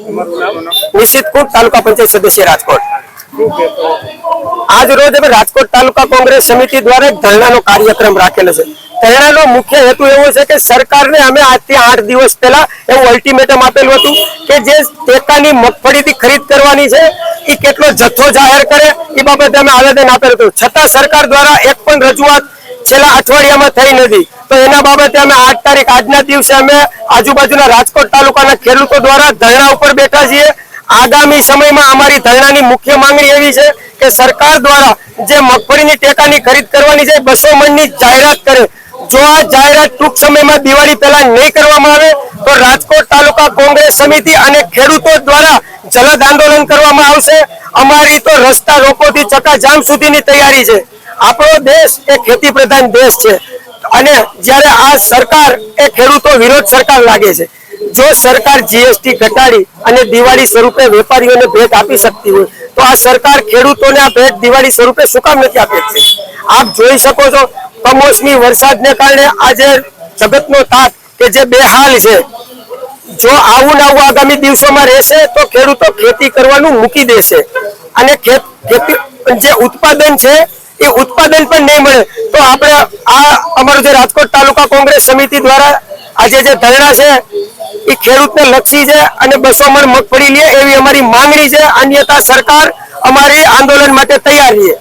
નિશ્ચિત તાલુકા પંચાયત સદસ્ય રાજકોટ આજ રોજ અમે રાજકોટ તાલુકા કોંગ્રેસ સમિતિ દ્વારા ધરણાનો કાર્યક્રમ રાખેલો છે। ધરણાનો મુખ્ય હેતુ એવો છે કે સરકારને અમે આજથી આઠ દિવસ પહેલા એવું અલ્ટિમેટમ આપેલું હતું કે જે ટેકાની મગફળીથી ખરીદ કરવાની છે એ કેટલો જથ્થો જાહેર કરે એ બાબતે અમે આવેદન આપેલું હતું. છતાં સરકાર દ્વારા એક પણ રજૂઆત છેલ્લા અઠવાડિયામાં થઈ નથી. તો એના બાબતે અમે આઠ તારીખ આજના દિવસે અમે આજુબાજુના રાજકોટ તાલુકાના ખેડૂતો દ્વારા ધરણા ઉપર બેઠા છીએ. આગામી સમયમાં અમારી ધરણાની મુખ્ય માંગણી એવી છે કે સરકાર દ્વારા જે મગફળીની ટેકાની ખરીદ કરવાની છે બસો મણની જાહેરાત કરે. જો આ જાહેરાત ટૂંક સમયમાં દિવાળી પહેલા નહીં કરવામાં આવે, તો રાજકોટ તાલુકા કોંગ્રેસ સમિતિ અને ખેડૂતો દ્વારા જલદ આંદોલન કરવામાં આવશે. અમારી તો રસ્તા રોકોથી ચકાજામ સુધીની તૈયારી છે. આપણો દેશ એ ખેતી પ્રધાન દેશ છે. અને જ્યારે આ સરકાર એ ખેડૂતો વિરોધ સરકાર લાગે છે. જો સરકાર જીએસટી ઘટાડી અને દિવાળી સ્વરૂપે વેપારીઓને ભેટ આપી શકતી હોય, તો આ સરકાર ખેડૂતોને આ ભેટ દિવાળી સ્વરૂપે શું કામ નથી આપી છે? આપ જોઈ શકો છો, કમોસમી વરસાદને કારણે આજે જગતનો તાત કે જે બેહાલ છે. જો આવું ને આવું આગામી દિવસોમાં રહેશે, તો ખેડૂતો ખેતી કરવાનું મૂકી દેશે. અને ખેતી, જે ઉત્પાદન છે એ ઉત્પાદન પણ નહીં મળે. તો આપણે આ અમારું જે રાજકોટ તાલુકા કોંગ્રેસ સમિતિ દ્વારા આજે જે ધરણા છે, એ ખેડૂતને લક્ષી છે અને બસો મણ મગફળી લે એવી અમારી માંગણી છે. અન્યથા સરકાર અમારી આંદોલન માટે તૈયાર છે.